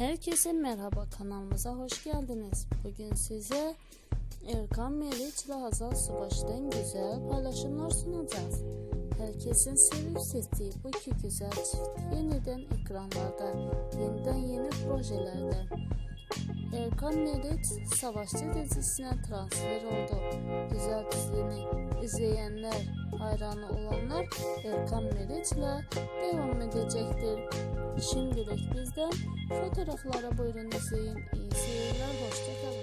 Herkese merhaba kanalımıza hoş geldiniz. Bugün size Erkan Meriç ve Hazal Subaş'tan güzel paylaşımlar sunacağız. Herkesin sevip sevdiği bu iki güzel çift yeniden ekranlarda, yeniden yeni projelerde. Erkan Meriç Savaşçı dizisine transfer oldu. Güzel dizini izleyenler, hayranı olanlar Erkan Meriç ile devam edecektir. Şimdilik bizden fotoğraflara buyurun izleyin. İyi seyirler, hoşçakalın.